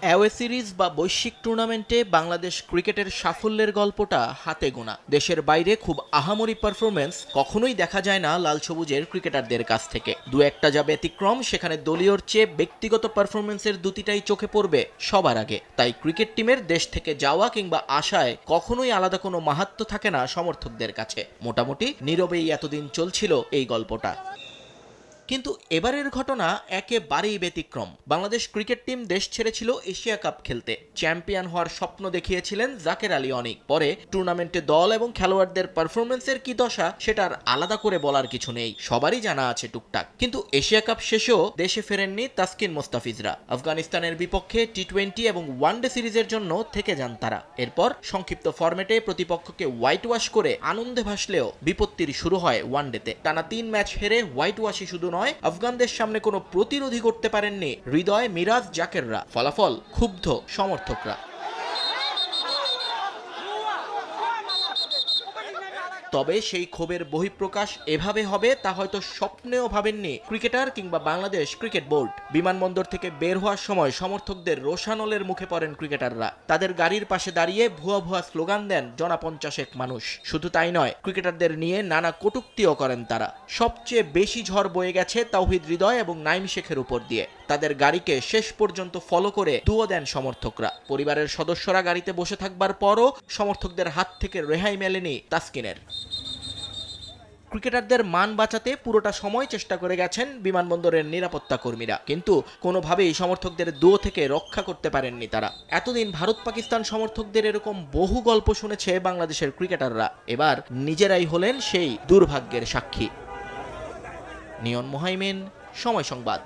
Away series বা বৈশ্বিক টুর্নামেন্টে বাংলাদেশ ক্রিকেটের সাফল্যের গল্পটা হাতে গোনা। দেশের বাইরে খুব আহামরি পারফরমেন্স কখনোই দেখা যায় না লাল সবুজের ক্রিকেটারদের কাছ থেকে। দু একটা যা ব্যতিক্রম, সেখানে দলীয়র চেয়ে ব্যক্তিগত পারফরমেন্সের দুটিটাই চোখে পড়বে সবার আগে। তাই ক্রিকেট টিমের দেশ থেকে যাওয়া কিংবা আশায় কখনোই আলাদা কোনো মাহাত্ম থাকে না সমর্থকদের কাছে। মোটামুটি নীরবেই এতদিন চলছিল এই গল্পটা। কিন্তু এবারের ঘটনা একেবারেই ব্যতিক্রম। বাংলাদেশ ক্রিকেট টিম দেশ ছেড়েছিল এশিয়া কাপ খেলতে। চ্যাম্পিয়ন হওয়ার স্বপ্ন দেখিয়েছিলেন জাকের আলী অনেক। পরে টুর্নামেন্টে দল এবং খেলোয়াড়দের পারফরমেন্সের কি দশা সেটার আলাদা করে বলার কিছু নেই। সবারই জানা আছে টুকটাক। কিন্তু এশিয়া কাপ শেষেও দেশে ফেরেননি তাসকিন মোস্তাফিজরা। আফগানিস্তানের বিপক্ষে টি টোয়েন্টি এবং ওয়ানডে সিরিজের জন্য থেকে যান তারা। এরপর সংক্ষিপ্ত ফরম্যাটে প্রতিপক্ষকে হোয়াইট ওয়াশ করে আনন্দে ভাসলেও বিপত্তির শুরু হয় ওয়ানডেতে। টানা তিন ম্যাচ হেরে হোয়াইট ওয়াশই শুধু নয় আফগানদের সামনে কোনো প্রতিরোধী করতে পারেননি হৃদয় মিরাজ জাকেররা। ফলাফল ক্ষুব্ধ সমর্থকরা। তবে সেই ক্ষোভের বহিঃপ্রকাশ এভাবে হবে তা হয়তো স্বপ্নেও ভাবেননি ক্রিকেটার কিংবা বাংলাদেশ ক্রিকেট বোর্ড। বিমানবন্দর থেকে বের হওয়ার সময় সমর্থকদের রোশানলের মুখে পড়েন ক্রিকেটাররা। তাদের গাড়ির পাশে দাঁড়িয়ে ভুয়া ভুয়া স্লোগান দেন জনা পঞ্চাশেক মানুষ। শুধু তাই নয়, ক্রিকেটারদের নিয়ে নানা কটুক্তিও করেন তারা। সবচেয়ে বেশি ঝড় বয়ে গেছে তাওহিদ হৃদয় এবং নাইম শেখের উপর দিয়ে। তাদের গাড়িকে শেষ পর্যন্ত ফলো করে দুও দেন সমর্থকরা। পরিবারের সদস্যরা গাড়িতে বসে থাকবার পরও সমর্থকদের হাত থেকে রেহাই মেলেনি তাসকিনের। ক্রিকেটারদের মান বাঁচাতে পুরোটা সময় চেষ্টা করে গেছেন বিমানবন্দরের নিরাপত্তা কর্মীরা। কিন্তু কোনোভাবেই সমর্থকদের দুও থেকে রক্ষা করতে পারেননি তারা। এতদিন ভারত পাকিস্তান সমর্থকদের এরকম বহু গল্প শুনেছে বাংলাদেশের ক্রিকেটাররা। এবার নিজেরাই হলেন সেই দুর্ভাগ্যের সাক্ষী। নিয়ন মোহাইমেন, সময় সংবাদ।